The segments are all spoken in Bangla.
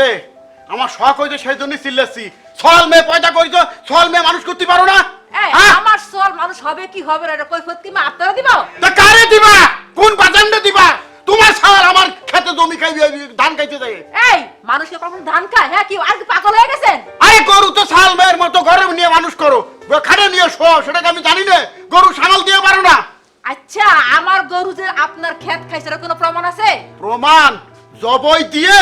চিল্লাই আমার শখ হইছে সেই জন্যই চিল্লাচ্ছি। ছল মেয়ে পয়দা করিছো ছল মেয়ে মানুষ করতে পারো না? এই হ্যাঁ? আমার সল মানুষ হবে কি হবে না এটা কৈফত কি মা? আপনারা দিবা? তা কারে দিবা? কোন বাজান্ডে দিবা? তোমার আমার খেতে জমি ধান খাইতে যায় এই মানুষকে কখন ধান খায় হ্যাঁ কি আর কি পাগল হয়ে গেছেন? আরে গরু তো মেয়ের মতো ঘরে নিয়ে মানুষ করো। খাটে নিয়ে শো সেটাকে আমি জানি না। গরু সামাল দিয়ে পারো না। আচ্ছা আমার গরু যে আপনার ক্ষেত খাইছে এর কোনো প্রমাণ আছে? প্রমাণ? জবই দিয়ে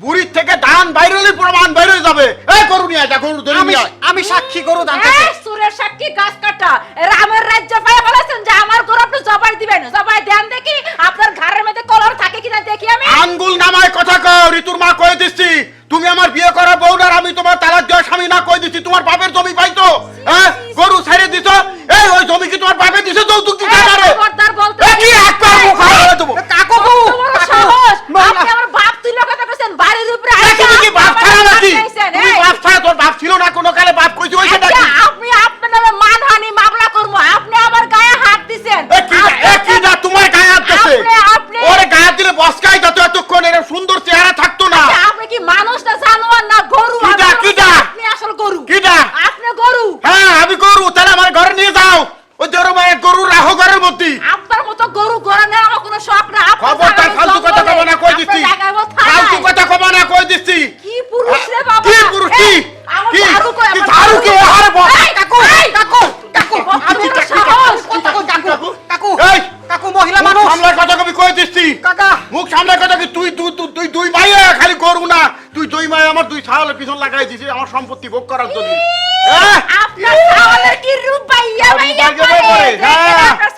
বুড়ির থেকে ধান বাইরে হলে প্রমাণ বাইরে হয়ে যাবে। এই গরু নিয়ে যা গরু ধরে আমি নিয়ে আয়। আমি সাক্ষী গরু দান এই সুরের সাক্ষী গাছ কাটা। রামের রাজ্য পায়ে বলেছেন যে আমার গরু আপনি জবাই দিবেন। জবাই দেন দেখি আপনার ঘরের মধ্যে কলর থাকে কিনা দেখি আমি। আঙ্গুল নামায় কথা কও ঋতুর মা কয়ে দিচ্ছি তুমি আমার বিয়ে করা বউ না আর আমি তোমার তালাক দেওয়া স্বামী না কয়ে দিচ্ছি তোমার বাপের জমি পাইতো হ্যাঁ গরু ছেড়ে দিছো? এই ওই জমি কি তোমার বাপে দিছে যৌতুক দিতে এই পারে খবরদার বলতে এ কি একবার মুখ হারালে দেবো কাকু তোমার সাহস আপনি আমার বাপ তুলে কথা কইছেন বাড়ির উপরে এ তুমি কি বাপ আমার ছাড়া বাপ নাকি খাইছেন, তুমি এই। বাপ ছাড়া তোর বাপ ছিল না কোনো কালে বাপ কইছে ওইটা আচ্ছা, নাকি আপনি আপনার নামে মানহানি মামলা করব আপনি আমার গায়ে হাত দিছেন এ কি দা- এ কি দা তোমার গায়ে হাত দিছে আপনি- আপনি- ওরে গায়ে হাত দিলে বসকাই যত এতক্ষণ এর সুন্দর চেহারা থাকতো না আচ্ছা, আপনি কি মানুষ না জানোয়ার না গরু কি দা, আমার কি দা? আপনি আসল গরু কি দা? আপনি গরু হ্যাঁ আমি গরু তাহলে আমার ঘরে নিয়ে যাও। ওই জোর মায়ের গরু রাখো ঘরের মধ্যে। আপনার মতো গরু ঘরে গরনের আমার কোনো শখ না জায়গায় ফালতু কথা কব না কই ও ফালতু কথা কব না কই দিচ্ছি কি পুরুষ রে বাবা? কি পুরুষ? কি? কি? কি ঝাড়ু কি? আরে বাবা কাকু কাকু কাকু আমি সাহস। কাকু কাকু কাকু এই কাকু মহিলা মানুষ। সামলার কথা কবি কই দিচ্ছি কাকা। মুখ সামলার কথা কি তুই তুই তুই দুই মাইয়া খালি গরু না? তুই দুই মাইয়া আমার দুই ছাগলের পিছন লাগাই দিছিস আমার সম্পত্তি ভোগ করার জন্য? আপনার ছাওয়ালের কি রূপ ভাইয়া ভাইয়া করে হ্যাঁ। আপনার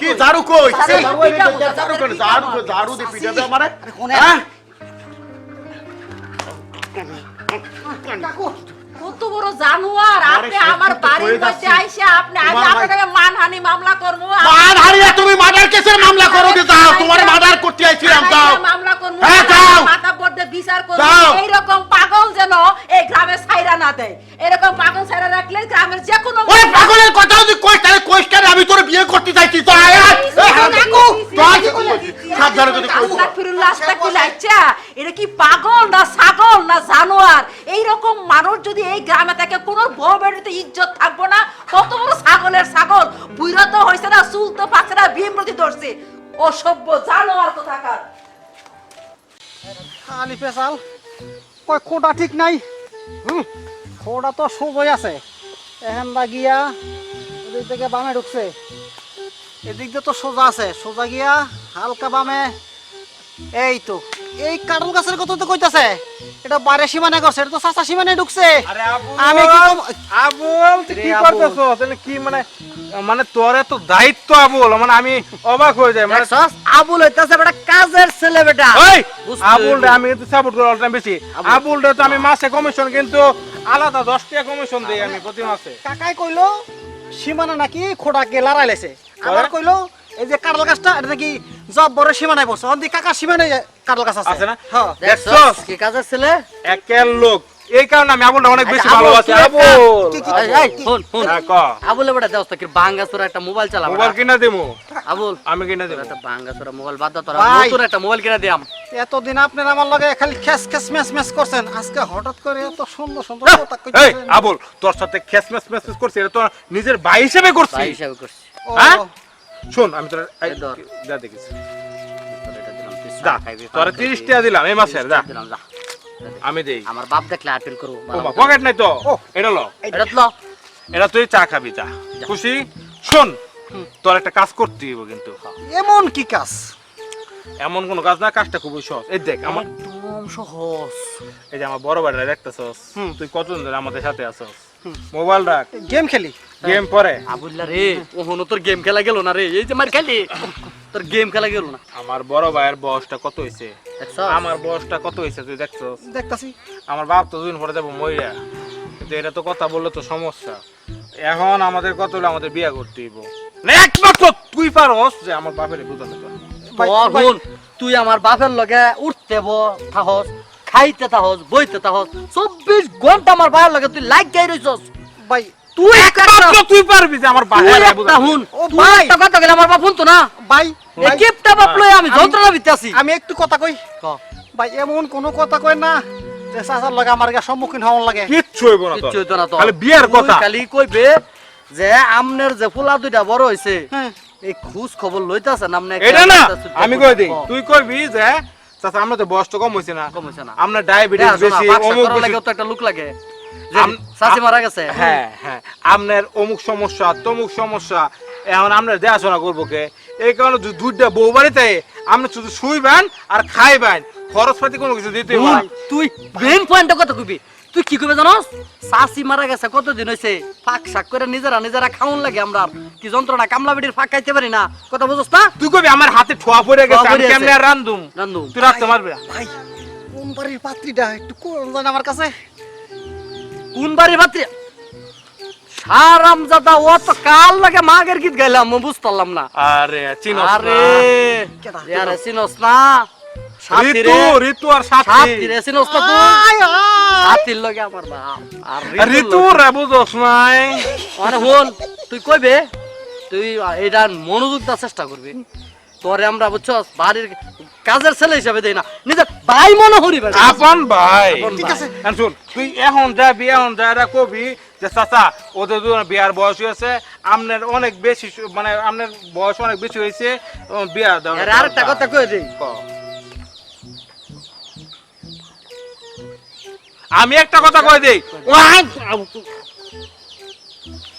আমার ঝাড়ু কি কই? ঝাড়ু কই? ঝাড়ু কই? ঝাড়ু দি পিটাবো। দে আমারে আরে কোনে? হ্যাঁ? কাকু। বড় জানোয়ার আপনি আমার বাড়ির মধ্যে। আইসা আপনি আজ আপনার মানহানি মামলা করব মান হারিয়ে তুমি মার্ডার কেসের মামলা করো গে যাও তোমার মার্ডার করতে আইছিলাম যাও মামলা করব হ্যাঁ, যাও। মাথা পড়তে বিচার করব যাও। এইরকম পাগল যেন এই গ্রামে ছাইরা না দেয় এরকম পাগল ছাইরা রাখলে গ্রামের যে কোনো ওই পাগলের কথা যদি কই তাহলে কইস কেন আমি তোর বিয়ে করতে চাইছি তো আয়। এই তো সাবধানে যদি কই ফিরুল্লাহ কি এটা কি পাগল না ছাগল না জানোয়ার এইরকম মানুষ যদি এই গ্রামে থাকে কোনো ইজ্জত থাকব না। কত বড় ছাগলের ছাগল। তো না, চুল তো পাচ্ছে না ধরছে। অসভ্য জানোয়ার কোথাকার। খালি পেশাল কোটা ঠিক নাই? হুম খোড়া তো সোজই আছে। এখান দা গিয়া এদিক থেকে বামে ঢুকছে। এদিক দিয়ে তো সোজা আছে। সোজা গিয়া হালকা বামে এই তো এই কাটল গাছের কথা তো কইতাছে। এটা বাইরে সীমানে করছে এটা তো চাচা সীমানে ঢুকছে। আরে আবুল আমি কি আবুল তুই কি করতেছো তাহলে কি মানে মানে তোর এত দায়িত্ব আবুল মানে আমি অবাক হয়ে যাই মানে আবুল হইতাছে বেটা কাজের ছেলে বেটা। ওই! আবুল রে আমি কিন্তু সাপোর্ট করি অলটাইম বেশি। আবুল। রে তো আমি মাসে কমিশন কিন্তু আলাদা দশ টাকা কমিশন দেই আমি প্রতি মাসে। কাকাই কইলো সীমানা নাকি খোড়াকে লড়াই লাইছে আবার কইলো এই যে গাছটা এটা নাকি জব বড় সীমানায় বসে অন্দি কাকা সীমানায় গাছ আছে। আছে না? হ্যাঁ। দেখছস কি কাজের ছেলে একের লোক। এই কারণে আমি আবুলটা অনেক বেশি আচ্ছা, ভালোবাসি। আবুল! হ্যাঁ, আবুলে বাঙ্গা একটা মোবাইল চালা বেটা। মোবাইল কিনা দিমু। আবুল আমি কিনা একটা মোবাইল বাদ দাও তোরা নতুন একটা মোবাইল কিনা দিয়াম। এতদিন আপনার আমার লগে খালি খেস খেস মেস মেস করছেন। আজকে হঠাৎ করে এত সুন্দর সুন্দর কথা এই আবুল তোর সাথে খেস মেস মেসেজ করছি এটা তো নিজের ভাই হিসেবে করছি। ভাই হিসাবে করছি। ও, হ্যাঁ? শোন আমি তোর। যা তোরা যা চা খাইবি, তোরা পান তিরিশ টাকা দিলাম এই মাসের যা। আমি দেই। আমার বাপ দেখলে আপিল করব পকেট নাই তো? এটা লো। এটা তো এটা তুই চা খাবি চা খুশি? শোন তোর একটা কাজ করতে হইব কিন্তু। এমন কি কাজ? এমন কোন কাজ না কাজটা খুবই সহজ। এই দেখ আমার একদম সহজ। এই যে আমার বড় দেখতেছস? তুই কতদিন ধরে আমাদের সাথে আছস? মোবাইল রাখ। গেম খেলি। গেম পরে। আবুল্লা রে ওহনো তোর গেম খেলা গেল না রে? এই যে মার খেলি। তোর গেম খেলা গেল না। আমার বড় ভাইয়ের বয়সটা কত হইছে দেখছ আমার বয়সটা কত হইছে তুই দেখছস? দেখতাছি। আমার বাপ তো দুদিন পরে যাব মইরা। কিন্তু এটা তো কথা বললে তো সমস্যা। এখন আমাদের কত হলে? আমাদের বিয়ে করতে হইব। না একমাত্র তুই পারস যে আমার বাপের বুঝাতে পার। তোর বোন, তুই আমার বাপের লগে উঠতে ব থাহস। খাইতে থাহস বইতে থাহস চব্বিশ ঘণ্টা আমার বাপের লাগে তুই লাইক গাই রইছস। ভাই তুই একমাত্র তুই পারবি যে আমার তুই বাপের একটা হুন। ও ভাই। একটা কথা গেলে আমার বাপ শুনতো না? ভাই এই বাপ লই আমি যন্ত্রণা আছি। আমি একটু কথা কই। ভাই এমন কোনো কথা কই না যে চাচার লগে আমার গা সম্মুখীন হওয়ার লাগে। কিচ্ছু হইব না কিচ্ছু। হইতো না তো। খালি বিয়ের কথা। খালি কইবে যে আমনের যে ফুলা দুইটা বড় হইছে হ্যাঁ। এই খুশ খবর লইতাছে নামনে এটা না আমি কই দিই তুই কইবি যে চাচা আমরা তো বয়স তো কম হইছে না। কম হইছে না। আমরা ডায়াবেটিস বেশি অমুক লাগে তো একটা লুক লাগে। চাচি মারা গেছে। হ্যাঁ হ্যাঁ আপনার অমুক সমস্যা তমুক সমস্যা এখন আমরা দেখাশোনা করব কে? এই কারণে দুধটা দুইটা বউ বাড়িতে আপনি শুধু শুইবেন আর খাইবেন। খরচ পাতি কোনো কিছু দিতে তুই মেন পয়েন্টটা কথা কইবি তুই কি কইবে জানোস? চাচি মারা গেছে কতদিন হইছে? ফাঁক শাক করে নিজেরা নিজেরা খাউন লাগে আমরা। কি যন্ত্রণা কামলা বেটির ফাঁক খাইতে পারি না। কথা বুঝছ না? তুই কবি আমার হাতে ঠোয়া পড়ে গেছে আমি কেমনে রান্ধুম রান্ধুম। তুই রাখতে পারবি না। ভাই কোন বাড়ির পাত্রীটা একটু কোন জানে আমার কাছে। কোন বাড়ির ভাত্রি সারাম জাদা ও তো কাল লাগে মাগের গীত গাইলাম আমি বুঝতে পারলাম না। আরে চিনস আরে কেডা? আরে চিনস। না। সাথী ঋতু রে। ঋতু আর সাথী। সাথী রে চিনস না তুই। আয়, আয়। লগে আমার বাপ আর ঋতু ঋতু রে বুঝস নাই। হল তুই কইবে তুই এটা মনোযোগ দেওয়ার চেষ্টা করবি। তোরে আমরা বুঝছস বাড়ির কাজের ছেলে হিসাবে দেই না। নিজের ভাই মনে হরি আপন ভাই। ঠিক আছে। এখন শুন তুই এখন যাবি এখন যা এটা কবি যে চাচা ওদের দুজন বিয়ার বয়স হয়েছে আপনার অনেক বেশি মানে আপনার বয়স অনেক বেশি হয়েছে ও বিয়া দাও আরেকটা কথা। কই দেই। আমি একটা কথা কই দেই।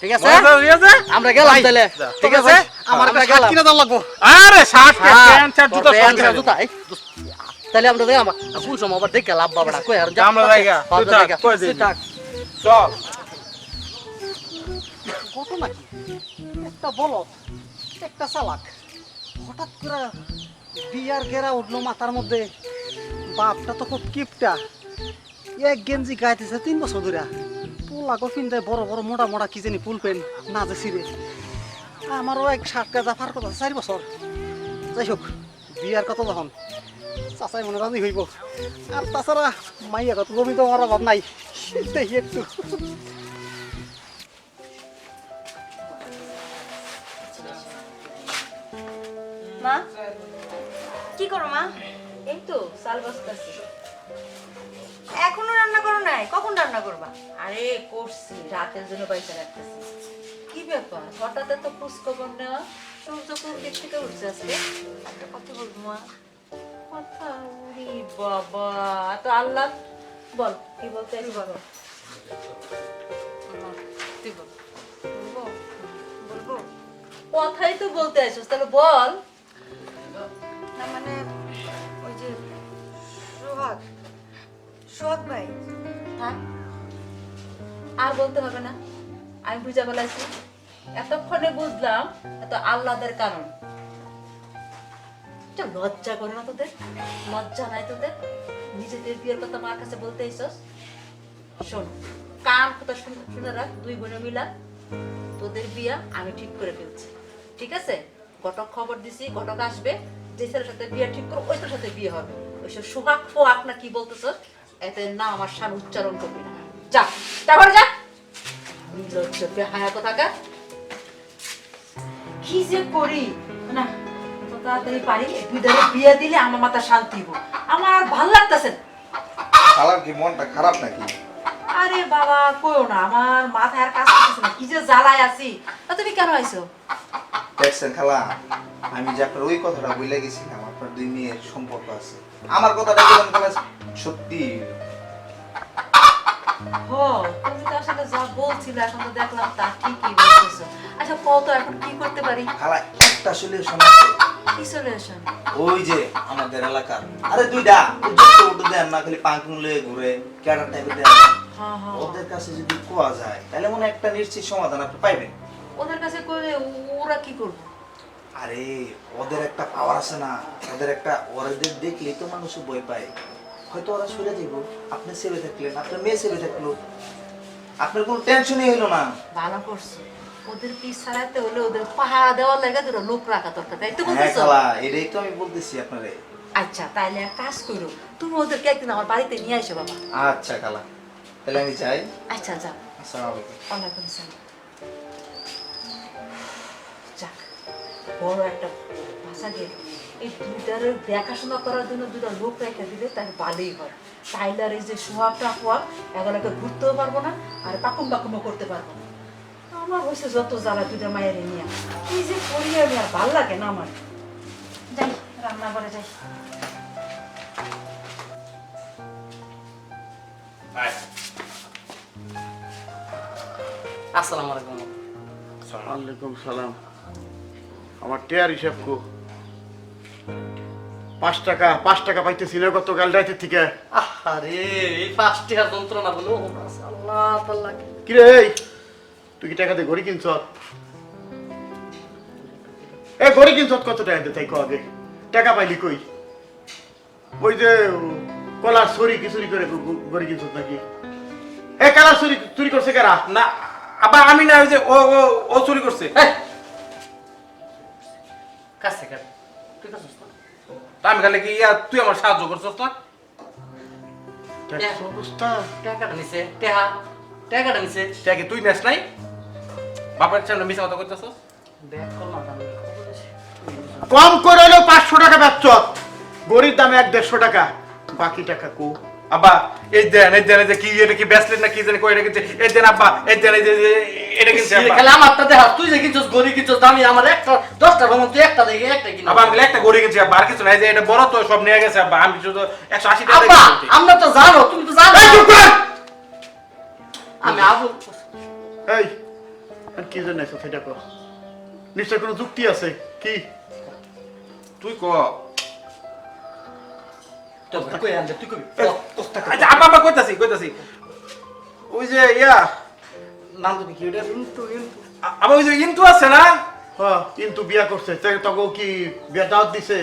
ঠিক আছে? আমরা গেলাম তাহলে। ঠিক আছে? আমার একটা শার্ট কিনে দেওয়া লাগবো। আরে শার্ট হ্যাঁ, প্যান্ট শার্ট জুতা সব জুতা, তাহলে আমরা দেখলাম কোন সময় আবার দেখে লাভ বাবা কই আর আমরা জায়গা, তুই থাক, কই তুই চল। ঘটনা কি একটা বলো একটা চালাক। হঠাৎ করে বিয়ার গেরা উঠল মাথার মধ্যে। বাপটা তো খুব কিপটা। এক গেঞ্জি গাইতেছে তিন বছর ধরে। পোলা গফিন দেয় বড় বড় মোটা মোটা কি জানি ফুল পেন, না যে সিরে আমারও এক শার্ট গাজা ফার কথা চারি বছর। যাই হোক, বিয়ার কথা যখন চাচাই মনে রাজি হইব। আর তাছাড়া মাইয়া কত জমি তো আমার অভাব নাই। দেখি একটু। মা, কি করো মা? এই তো, চাল বস্তাছি। এখনও রান্না করো নাই? কখন রান্না করবা? আরে করছি। রাতের জন্য পয়সা রাখতেছি। কি ব্যাপার? হঠাৎ এত খোঁজ খবর নেওয়া সূর্য কোন দিক থেকে উঠছে আজকে? একটা কথা বলব মা। কথা? বাবা তো আল্লাহ। বল কি বলতে বল। তুই বল। বলব বলব কথাই তো বলতে আসিস তাহলে বল। না মানে ওই যে সোহাগ ভাই। আর বলতে হবে না। আমি বুঝা এতক্ষণে বুঝলাম এত আল্লাদের কারণ। লজ্জা না তোদের? লজ্জা নাই তোদের? নিজেদের বিয়ের কথা কাছে বলতে শোন, কান কথা শুনে রাখ, দুই বোনে মিলা তোদের বিয়া আমি ঠিক করে ফেলছি। ঠিক আছে? ঘটক খবর দিছি, ঘটক আসবে, যে ছেলের সাথে বিয়ে ঠিক করো ওই সাথে বিয়ে হবে। ওইসব সোহাগ ফোহাগ না কি বলতেছ? এতে না আমার উচ্চারণ করবি না। যা তারপরে যা। নির্লজ্জ কি যে করি? না তো তাড়াতাড়ি পারি? এই বিয়ে দিলে আমার মাথা শান্তি হইব। আমার আর ভালো লাগতেছে না। কি মনটা খারাপ নাকি? আরে বাবা কইও না আমার মাথায় আর কাজ করতেছে না। কি যে জ্বালায় আছি। তা তুমি কেন আইছো? দেখছেন খালা আমি যে আপনার ওই কথাটা বলে গেছিলাম। আপনার দুই মেয়ের সম্পর্ক আছে। আমার কথাটা বললাম খালা সত্যি। ও তুমি তো আসলে যা বলছিলে এখন তো দেখলাম তা ঠিকই বলতেছো। আচ্ছা কত এখন কি করতে পারি? খালা একটা সলিউশন আছে। কি সলিউশন ওই যে আমাদের এলাকার। আরে দুইটা। যত উঠে দেন না খালি লয়ে ঘুরে ক্যাডার টাইপের দেন। হ্যাঁ হ্যাঁ। ওদের কাছে যদি কোয়া যায় তাহলে মনে একটা নিশ্চিত সমাধান আপনি পাইবেন। ওদের কাছে কইলে ওরা কি করবে? আরে ওদের একটা পাওয়ার আছে না। ওদের একটা ওদের দেখলেই তো মানুষ বই পায়। হয়তো ওরা সরে দিব আপনি সেবে থাকলেন আপনার মেয়ে সেবে থাকল। আপনার কোনো টেনশনই হইল না। ভালো করছ। ওদের পিস ছাড়াতে হলে ওদের পাহারা দেওয়ার লাগে দুটো লোক রাখা দরকার তাই তো হ্যাঁ বলতেছো? খালা এটাই তো আমি বলতেছি আপনারে। আচ্ছা তাইলে এক কাজ করো তুমি ওদেরকে একদিন আমার বাড়িতে নিয়ে আসো বাবা। আচ্ছা খালা তাহলে আমি যাই। আচ্ছা যাও। আসসালামু আলাইকুম। ওয়ালাইকুম সালাম বড় একটা ভাষা গেল এই দুইটার দেখাশোনা করার জন্য দুটা লোক রেখে দিলে তার ভালোই হয়। তাইলে আর এই যে সোহাগটা সোহাগ এগুলোকে ঘুরতেও পারব না আর পাকুম পাকুমও করতে পারব না। আমার হয়েছে যত জ্বালা দুইটা মায়ের নিয়ে। এই যে করি আমি আর ভালো লাগে না আমার। যাই রান্না করে যাই আসসালামু আলাইকুম। ওয়ালাইকুম সালাম। আমার টেয়ার হিসাব কো। পাঁচ টাকা পাঁচ টাকা পাইতেছি না গত কাল রাতের থেকে। আরে এই ফার্স্ট ইয়ার যন্ত্রণা বলো আল্লাহ তাআলা কিরে এই তুই কি টাকা দিয়ে ঘড়ি কিনছ এ ঘড়ি কিনছ কত টাকা দিয়ে তাই আগে? টাকা পাইলি কই? ওই যে কলার চুরি কি চুরি করে ঘড়ি কিনছ নাকি? এ কালার চুরি চুরি করছে কারা? না আব্বা আমি না ওই যে ও ও ও চুরি করছে। কাছে তুই কাছে তা আমি খালি কি ইয়া তুই আমার সাহায্য করছিস না? দেখছ অবস্থা। টাকাটা নিছে। টেহা। টাকাটা নিছে। তা তুই নেস নাই? বাপের সামনে মিশা কথা করতেছস ব্যাক করলাম আমি কম করে হলেও পাঁচশো টাকা বেচছ গরিব দামে এক দেড়শো টাকা। বাকি টাকা কো। আব্বা এই দেন এই দেন এই যে কি এটা কি ব্যাসলেট না কি জানি কই কিনছে এই দেন আব্বা এই দেন এই যে এটা কিনছে আব্বা খালি আমারটা দেখা তুই যে কিনছস গরি কিনছস দামি আমার একটা দশটা ভ্রমণ তুই একটা দেখে একটা কিনা আব্বা আমি একটা গড়ি কিনছি আর কিছু নাই যে এটা বড় তো সব নিয়ে গেছে আব্বা আমি শুধু একশো আশি টাকা আমরা তো জানো তুমি তো জানো। এই চুপ কর! আমি আবু এই কি জন্য এসো সেটা কর? নিশ্চয় কোনো যুক্তি আছে? কি? তুই ক? কই তুই কই আচ্ছা আব্বা কইতাছি কইতাছি। ওই যে ইয়া কি ওটা কিন্তু আবার ওই যে ইন্টু আছে না? হ্যাঁ। কিন্তু বিয়া করছে তখন কি বিয়া দাওয়াত দিছে?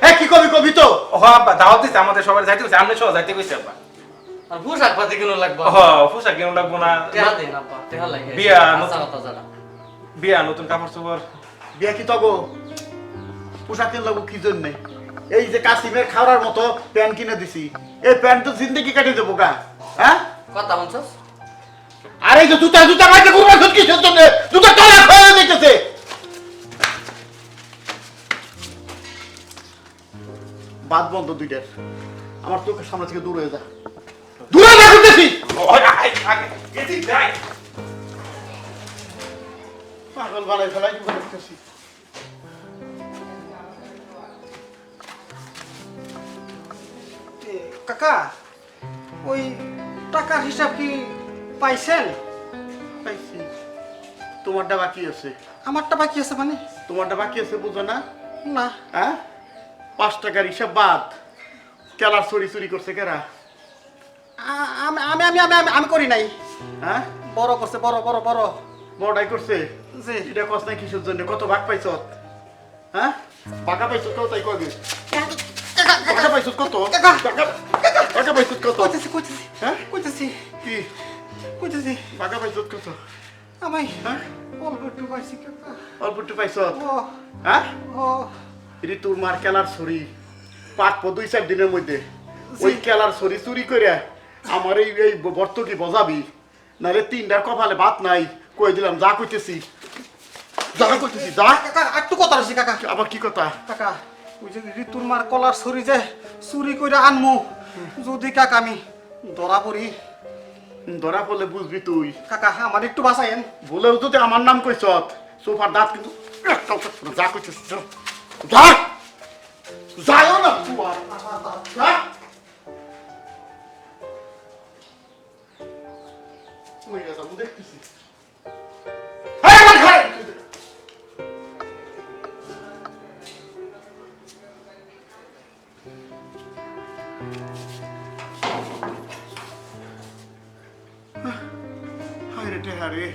হ্যাঁ কি কবি কবি তো? ও আব্বা দাওয়াত দিছে আমাদের সবাই যাইতে আমরা সব যাইতে কইছে আব্বা। আর পোশাক পাতি কিনো লাগবে? ও পোশাক কেন লাগবো না? টেহা দেন আব্বা টেহা লাগে। বিয়া, কথা বিয়া নতুন কাপড় চোপড় বিয়া কি তগো পোশাক কিনলাম কি জন্যে? এই যে কাসিমের খাওয়ার মতো প্যান্ট কিনে দিছি। এই প্যান্ট তো জিন্দগি কাটে দেবো গা। হ্যাঁ কথা বলছস? আর যে জুতা জুতা মাইতে ঘুরবা কিসের জন্য? জুতা তলা হয়ে দেখতেছে বাদ বন্ধ দুইটার। আমার চোখের সামনে থেকে দূর হয়ে যা। দূরে যা করতেছি পাগল বানাই ফেলাই কি কাকা ওই টাকার হিসাব কি পাইছেন? পাইছি। তোমারটা বাকি আছে। আমারটা বাকি আছে মানে? তোমারটা বাকি আছে বুঝো না? না। হ্যাঁ? পাঁচ টাকার হিসাব বাদ। কেলার চুরি চুরি করছে কেরা? আমি আমি আমি আমি আমি- আমি করি নাই। হ্যাঁ? বড় করছে বড় বড় বড়। বড়াই করছে? জি। এটা কস নাই কিসের জন্য? কত ভাগ পাইছ? হ্যাঁ? টাকা পাইছ কত তাই কবে পাইছ কত? কাকা। টাকা টাকা পাইছ কত কইতেছি কইতেছি হ্যাঁ কইতেছি কি কইতেছি টাকা পাইছ কত আমি হ্যাঁ অল্প একটু পাইছি অল্প একটু পাইছ হ্যাঁ এটি তোর মার কেলার ছড়ি পাকপ দুই চার দিনের মধ্যে ওই কেলার ছড়ি চুরি করে আমার এই এই বর্ত কি বজাবি নাহলে তিনটার কপালে ভাত নাই কই দিলাম যা কইতেছি যা কইতেছি যা কাকা একটু কথা রয়েছে কাকা আবার কি কথা কাকা ওই যে ঋতুর মার কলার ছড়ি যে চুরি করে আনমু যদি কাকা আমি ধরা পড়ি। ধরা পড়লে বুঝবি তুই। কাকা আমার একটু বাঁচাইন বলেও যদি আমার নাম কইছ সোফার দাঁত কিন্তু। যা কইতেছি যা! যাও না তুই আর। যা! আমার 아, 하, 하이를 때 하리.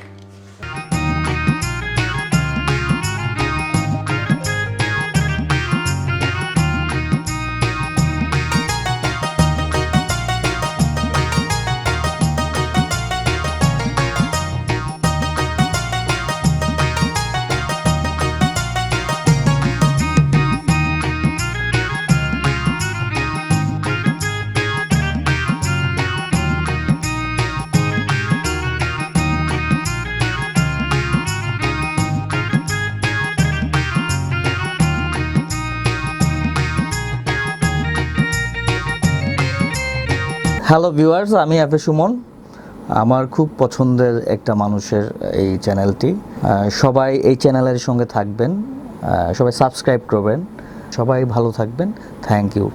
হ্যালো ভিউয়ার্স আমি এফে সুমন আমার খুব পছন্দের একটা মানুষের এই চ্যানেলটি সবাই এই চ্যানেলের সঙ্গে থাকবেন। সবাই সাবস্ক্রাইব করবেন। সবাই ভালো থাকবেন। Thank you